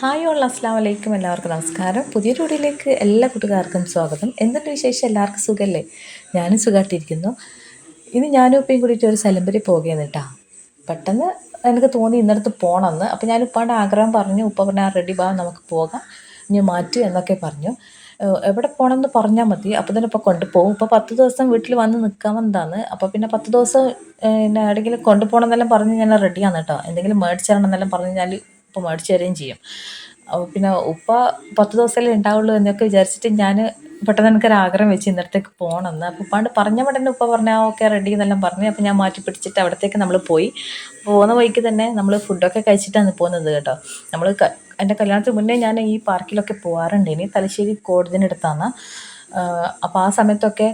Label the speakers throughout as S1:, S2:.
S1: Hi all അസ്ലാം വലൈക്കും എല്ലാവർക്കും നമസ്കാരം. പുതിയ വീഡിയോയിലേക്ക് എല്ലാ കൂട്ടുകാർക്കും സ്വാഗതം. എന്തുണ്ട് വിശേഷം? എല്ലാവർക്കും സുഖമല്ലേ ഞാനും സുഖമായിട്ടിരിക്കുന്നു ഇന്ന് ഞാനും ഉപ്പയും കൂടിയിട്ട് ഒരു സ്ഥലംപരി പോകുകയാണ് കേട്ടോ പെട്ടെന്ന് എനിക്ക് തോന്നി ഇന്നടത്ത് പോകണമെന്ന് അപ്പോൾ ഞാൻ ഉപ്പാന്റെ ആഗ്രഹം പറഞ്ഞു. ഉപ്പ പറഞ്ഞാൽ റെഡി ബാ നമുക്ക് പോകാം. ഇനി മാറ്റു എന്നൊക്കെ പറഞ്ഞു. എവിടെ പോകണമെന്ന് പറഞ്ഞാൽ മതി. അപ്പോൾ തന്നെ ഇപ്പോൾ കൊണ്ടുപോകും. ഇപ്പോൾ പത്ത് ദിവസം വീട്ടിൽ വന്ന് നിൽക്കാമെന്നാണ് അപ്പോൾ പിന്നെ പത്ത് ദിവസം എന്നെ എവിടെയെങ്കിലും കൊണ്ടുപോകണം എന്നെല്ലാം പറഞ്ഞ് ഞാൻ റെഡിയാണ് കേട്ടോ എന്തെങ്കിലും മേടിച്ചു തരണം എന്നെല്ലാം പറഞ്ഞു കഴിഞ്ഞാൽ ഉപ്പ മേടിച്ച് തരുകയും ചെയ്യും പിന്നെ ഉപ്പ പത്ത് ദിവസമല്ലേ ഉണ്ടാവുള്ളൂ എന്നൊക്കെ വിചാരിച്ചിട്ട് ഞാൻ പെട്ടെന്ന് എനിക്കൊരു ആഗ്രഹം വെച്ച് ഇന്നടത്തേക്ക് പോകണമെന്ന് അപ്പോൾ ഉപ്പാണ്ട് പറഞ്ഞ ഉടനെ ഉപ്പ പറഞ്ഞാൽ ഓക്കെ റെഡി എന്നെല്ലാം പറഞ്ഞു അപ്പോൾ ഞാൻ മാറ്റി പിടിച്ചിട്ട് അവിടത്തേക്ക് നമ്മൾ പോയി. പോകുന്ന വഴിക്ക് തന്നെ നമ്മൾ ഫുഡൊക്കെ കഴിച്ചിട്ടാണ് പോകുന്നത് കേട്ടോ. നമ്മൾ എന്റെ കല്യാണത്തിന് മുന്നേ ഞാൻ ഈ പാർക്കിലൊക്കെ പോകാറുണ്ട് ഇനി തലശ്ശേരി കോടതിനടുത്താണ് അപ്പോൾ ആ സമയത്തൊക്കെ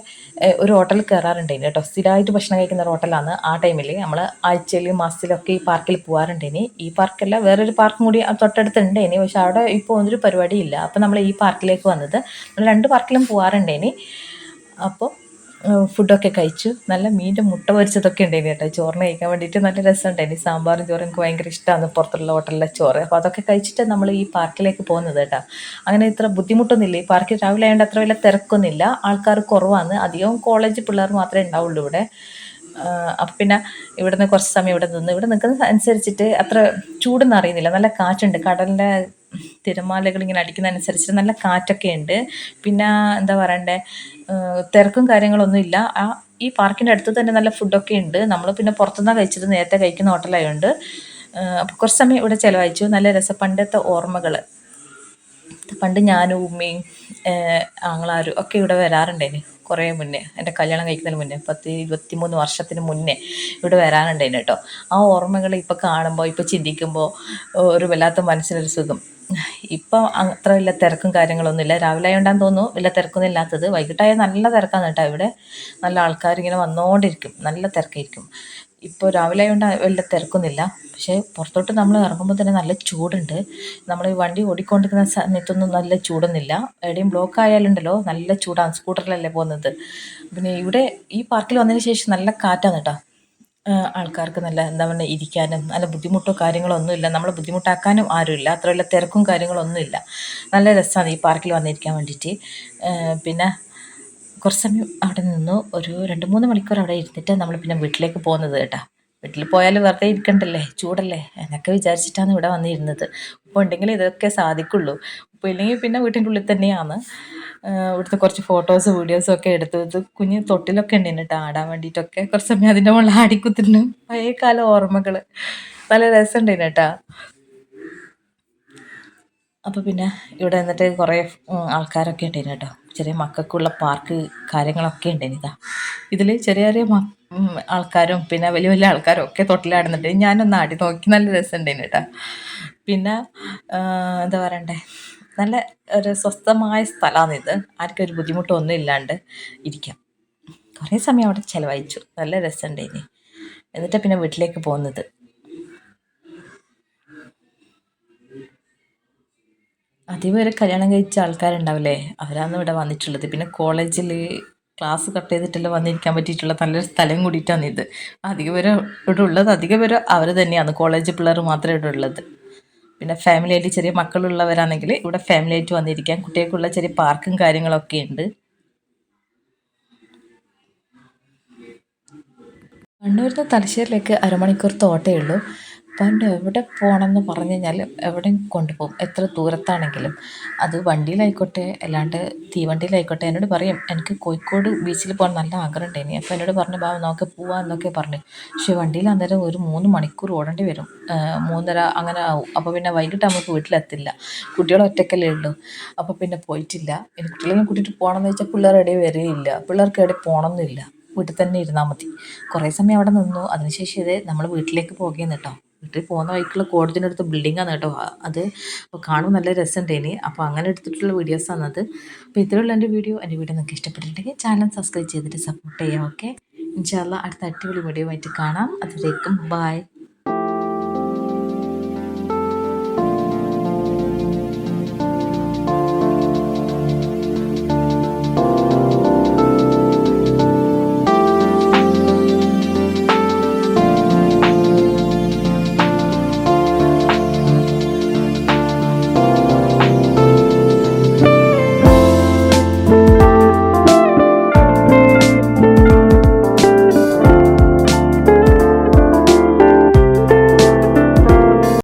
S1: ഒരു ഹോട്ടലിൽ കയറാറുണ്ടായിന് കേട്ടോ. സ്ഥിരമായിട്ട് ഭക്ഷണം കഴിക്കുന്ന ഒരു ഹോട്ടലാണ് ആ ടൈമിൽ നമ്മൾ ആഴ്ചയിൽ മാസത്തിലൊക്കെ ഈ പാർക്കിൽ പോകാറുണ്ടേനി ഈ പാർക്കല്ല വേറൊരു പാർക്കും കൂടി തൊട്ടടുത്തുണ്ടേനി. പക്ഷെ അവിടെ ഇപ്പോൾ ഒന്നൊരു പരിപാടിയില്ല. അപ്പോൾ നമ്മൾ ഈ പാർക്കിലേക്ക് വന്നത്. നമ്മൾ രണ്ട് പാർക്കിലും പോകാറുണ്ടേനി അപ്പോൾ ഫുഡൊക്കെ കഴിച്ചു. നല്ല മീന്റെ മുട്ട പൊരിച്ചതൊക്കെ ഉണ്ടായിരുന്നു കേട്ടോ. ചോറിന് കഴിക്കാൻ വേണ്ടിയിട്ട് നല്ല രസമുണ്ടായിരുന്നു സാമ്പാറും ചോറും എനിക്ക് ഭയങ്കര ഇഷ്ടമാണ് പുറത്തുള്ള ഹോട്ടലിലെ ചോറ്. അപ്പോൾ അതൊക്കെ കഴിച്ചിട്ട് നമ്മൾ ഈ പാർക്കിലേക്ക് പോകുന്നത് കേട്ടോ. അങ്ങനെ ഇത്ര ബുദ്ധിമുട്ടൊന്നുമില്ല. ഈ പാർക്കിൽ രാവിലെ ആയതുകൊണ്ട് അത്ര വലിയ തിരക്കൊന്നുമില്ല. ആൾക്കാർ കുറവാണ്. അധികവും കോളേജ് പിള്ളേർ മാത്രമേ ഉണ്ടാവുള്ളൂ ഇവിടെ. അപ്പം പിന്നെ ഇവിടുന്ന് കുറച്ച് സമയം ഇവിടെ നിന്ന്. ഇവിടെ നിൽക്കുന്ന അനുസരിച്ചിട്ട് അത്ര ചൂടൊന്നും അറിയുന്നില്ല. നല്ല കാറ്റുണ്ട്. കടലിന്റെ തിരമാലകൾ ഇങ്ങനെ അടിക്കുന്നതനുസരിച്ച് നല്ല കാറ്റൊക്കെ ഉണ്ട്. പിന്നെ എന്താ പറയണ്ടേ തിരക്കും കാര്യങ്ങളൊന്നും ഇല്ല. ആ ഈ പാർക്കിന്റെ അടുത്ത് തന്നെ നല്ല ഫുഡൊക്കെ ഉണ്ട്. നമ്മൾ പിന്നെ പുറത്തുനിന്നാണ് കഴിച്ചത്. നേരത്തെ കഴിക്കുന്ന ഹോട്ടലായതുകൊണ്ട് അപ്പോൾ കുറച്ച് സമയം ഇവിടെ ചിലവഴിച്ചു. നല്ല രസം. പണ്ടത്തെ ഓർമ്മകൾ പണ്ട് ഞാനും ഉമ്മയും ആങ്ങളാരും ഒക്കെ ഇവിടെ വരാറുണ്ടേന് കുറേ മുന്നേ. എന്റെ കല്യാണം കഴിക്കുന്നതിന് മുന്നേ. പത്ത് ഇരുപത്തി മൂന്ന് വർഷത്തിന് മുന്നേ ഇവിടെ വരാനുണ്ടായിന് കേട്ടോ. ആ ഓർമ്മകൾ ഇപ്പോൾ കാണുമ്പോൾ ഇപ്പോൾ ചിന്തിക്കുമ്പോൾ ഒരു വല്ലാത്ത മനസ്സിനൊരു സുഖം. ഇപ്പം അത്ര വലിയ തിരക്കും കാര്യങ്ങളൊന്നുമില്ല. രാവിലെ ആയതുകൊണ്ടാന്ന് തോന്നുന്നു വലിയ തിരക്കൊന്നും ഇല്ലാത്തത് വൈകിട്ടായാൽ നല്ല തിരക്കാണ് കേട്ടോ ഇവിടെ. നല്ല ആൾക്കാർ ഇങ്ങനെ വന്നുകൊണ്ടിരിക്കും നല്ല തിരക്കായിരിക്കും. ഇപ്പോൾ രാവിലെ ആയതുകൊണ്ട് വലിയ തിരക്കൊന്നുമില്ല. പക്ഷേ പുറത്തോട്ട് നമ്മൾ ഇറങ്ങുമ്പോൾ തന്നെ നല്ല ചൂടുണ്ട്. നമ്മൾ ഈ വണ്ടി ഓടിക്കൊണ്ടിരിക്കുന്ന സമയത്തൊന്നും നല്ല ചൂടൊന്നുമില്ല. എവിടെയും ബ്ലോക്ക് ആയാലുണ്ടല്ലോ. നല്ല ചൂടാണ്. സ്കൂട്ടറിലല്ലേ പോകുന്നത്. പിന്നെ ഇവിടെ ഈ പാർക്കിൽ വന്നതിന് ശേഷം നല്ല കാറ്റാണ് കേട്ടോ. ആൾക്കാർക്ക് നല്ല എന്താ പറയുക ഇരിക്കാനും നല്ല ബുദ്ധിമുട്ടോ കാര്യങ്ങളോ ഒന്നുമില്ല. നമ്മളെ ബുദ്ധിമുട്ടാക്കാനും ആരുമില്ല. അത്ര തിരക്കും കാര്യങ്ങളൊന്നുമില്ല. നല്ല രസമാണ് ഈ പാർക്കിൽ വന്നിരിക്കാൻ വേണ്ടിയിട്ട്. പിന്നെ കുറച്ച് സമയം അവിടെ നിന്നു. ഒരു രണ്ട് മൂന്ന് മണിക്കൂർ അവിടെ ഇരുന്നിട്ട് നമ്മൾ പിന്നെ വീട്ടിലേക്ക് പോകുന്നത് കേട്ടോ. വീട്ടിൽ പോയാൽ വെറുതെ ഇരിക്കണ്ടല്ലേ? ചൂടല്ലേ? എന്നൊക്കെ വിചാരിച്ചിട്ടാണ് ഇവിടെ വന്നിരുന്നത്. ഉപ്പ് ഉണ്ടെങ്കിൽ ഇതൊക്കെ സാധിക്കുള്ളൂ. ഉപ്പ് ഇല്ലെങ്കിൽ പിന്നെ വീട്ടിന്റെ ഉള്ളിൽ തന്നെയാണ്. ഇവിടുത്തെ കുറച്ച് ഫോട്ടോസ് വീഡിയോസും ഒക്കെ എടുത്തു ഇത് കുഞ്ഞ് തൊട്ടിലൊക്കെ ഉണ്ട് കേട്ടോ ആടാൻ വേണ്ടിയിട്ടൊക്കെ. കുറച്ച് സമയം അതിന്റെ മുകളിൽ ആടിക്കുത്തിരുന്നു. പഴയ കാല ഓർമ്മകൾ നല്ല രസമുണ്ടായിരുന്നു കേട്ടോ. അപ്പോൾ പിന്നെ ഇവിടെ നിന്നിട്ട് കുറേ ആൾക്കാരൊക്കെ ഉണ്ടായിരുന്നു കേട്ടോ. ചെറിയ മക്കൾക്കുള്ള പാർക്ക് കാര്യങ്ങളൊക്കെ ഉണ്ടായിരുന്നു ഇതാ. ഇതിൽ ചെറിയ ചെറിയ ആൾക്കാരും പിന്നെ വലിയ വലിയ ആൾക്കാരും ഒക്കെ തൊട്ടിലാടുന്നുണ്ട്. ഞാനൊന്ന് ആടി നോക്കി. നല്ല രസമുണ്ടായിരുന്നു കേട്ടോ. പിന്നെ എന്താ പറയണ്ടേ? നല്ല ഒരു സ്വസ്ഥമായ സ്ഥലമാണിത് ആർക്കും ഒരു ബുദ്ധിമുട്ടൊന്നും ഇല്ലാണ്ട് ഇരിക്കാം. കുറേ സമയം അവിടെ ചിലവഴിച്ചു. നല്ല രസമുണ്ടായിനി. എന്നിട്ട് പിന്നെ വീട്ടിലേക്ക് പോകുന്നത്. അധികം ഒരു കല്യാണം കഴിച്ച ആൾക്കാരുണ്ടാവില്ലേ? അവരാണ് ഇവിടെ വന്നിട്ടുള്ളത്. പിന്നെ കോളേജിൽ ക്ലാസ് കട്ട് ചെയ്തിട്ടല്ല വന്നിരിക്കാൻ പറ്റിയിട്ടുള്ള നല്ലൊരു സ്ഥലം കൂടിയിട്ടാണ് ഇത്. അധിക പേര് ഇവിടെ ഉള്ളത് അധിക പേര് അവർ തന്നെയാണ് കോളേജ് പിള്ളേർ മാത്രമേ ഇവിടെ ഉള്ളത്. പിന്നെ ഫാമിലി ആയിട്ട് ചെറിയ മക്കളുള്ളവരാണെങ്കിൽ ഇവിടെ ഫാമിലി ആയിട്ട് വന്നിരിക്കാം. കുട്ടികൾക്കുള്ള ചെറിയ പാർക്കും കാര്യങ്ങളൊക്കെ ഉണ്ട്. കണ്ണൂരിൽ തലശ്ശേരിലേക്ക് അരമണിക്കൂർ തോട്ടേ ഉള്ളൂ. പണ്ട് എവിടെ പോകണമെന്ന് പറഞ്ഞു കഴിഞ്ഞാൽ എവിടെയും കൊണ്ടുപോകും. എത്ര ദൂരത്താണെങ്കിലും. അത് വണ്ടിയിലായിക്കോട്ടെ അല്ലാണ്ട് തീവണ്ടിയിലായിക്കോട്ടെ എന്നോട് പറയും എനിക്ക് കോഴിക്കോട് ബീച്ചിൽ പോകാൻ നല്ല ആഗ്രഹം ഇനി. അപ്പോൾ എന്നോട് പറഞ്ഞു ബാബു നമുക്ക് പോവാം എന്നൊക്കെ പറഞ്ഞു. പക്ഷേ വണ്ടിയിൽ അന്നേരം ഒരു മൂന്ന് മണിക്കൂർ ഓടേണ്ടി വരും. മൂന്നര അങ്ങനെ ആവും. അപ്പോൾ പിന്നെ വൈകിട്ട് നമുക്ക് വീട്ടിലെത്തില്ല. കുട്ടികൾ ഒറ്റക്കല്ലേ ഉള്ളൂ. അപ്പോൾ പിന്നെ പോയിട്ടില്ല. ഇനി കുട്ടികളെ കൂട്ടിയിട്ട് പോകണമെന്ന് വെച്ചാൽ പിള്ളേർ എവിടെയും വരികയില്ല പിള്ളേർക്ക് എവിടെ പോകണമെന്നില്ല വീട്ടിൽ തന്നെ ഇരുന്നാൽ മതി. കുറേ സമയം അവിടെ നിന്നു. അതിനുശേഷം ഇത് നമ്മൾ വീട്ടിലേക്ക് പോകുകയെന്ന് കേട്ടോ. വീട്ടിൽ പോകുന്ന വഴിക്കുള്ള കോടതിന്റെ അടുത്ത് ബിൽഡിങ്ങാണ് കേട്ടോ. അത് അപ്പോൾ കാണുമ്പോൾ നല്ല രസമുണ്ടേനി അപ്പോൾ അങ്ങനെ എടുത്തിട്ടുള്ള വീഡിയോസാണ് അത്. അപ്പോൾ ഇത്രയുള്ള എന്റെ വീഡിയോ എന്റെ വീഡിയോ നിങ്ങൾക്ക് ഇഷ്ടപ്പെട്ടിട്ടുണ്ടെങ്കിൽ ചാനൽ സബ്സ്ക്രൈബ് ചെയ്തിട്ട് സപ്പോർട്ട് ചെയ്യാം ഓക്കെ ഇൻഷാല്ല അടുത്ത അടിപൊളി വീഡിയോ ആയിട്ട് കാണാം. അതിലേക്കും ബായ്